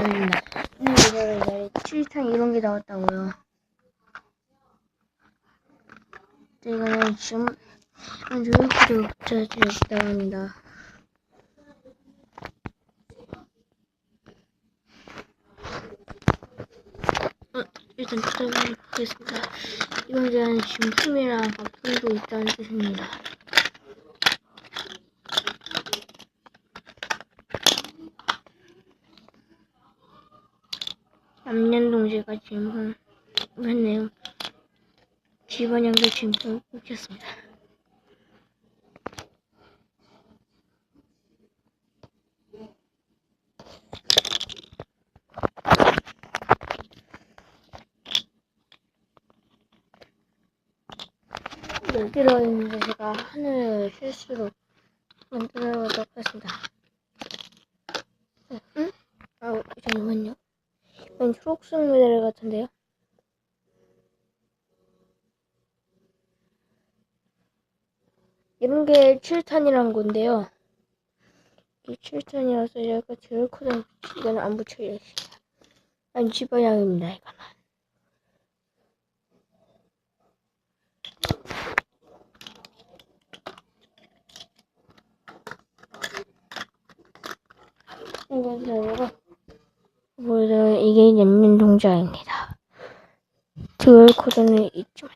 이거를 이제 7탄 이런 게 나왔다고요. 네, 이거는 지금 조이코드 붙여주셨다고 합니다. 어, 일단 찾아보도록 하겠습니다. 이건 제한 진품이랑 가품도 있다는 뜻입니다. 남년동지가 진품했네요. 집안형도 진품을 뽑혔습니다. 여기로 있는데 제가 하늘 실수로 만들어 보도록 하겠습니다. 응? 아, 잠깐만요. 이건 초록색 모델 같은데요? 이런 게 7탄이란 건데요. 이 7탄이라서 제가 듀얼코드 이건 안 붙여요. 아니, 집어양입니다, 이거는. 이건 저거 보여요. 이게 냠냠 동작입니다. 듀얼 코드는 있지만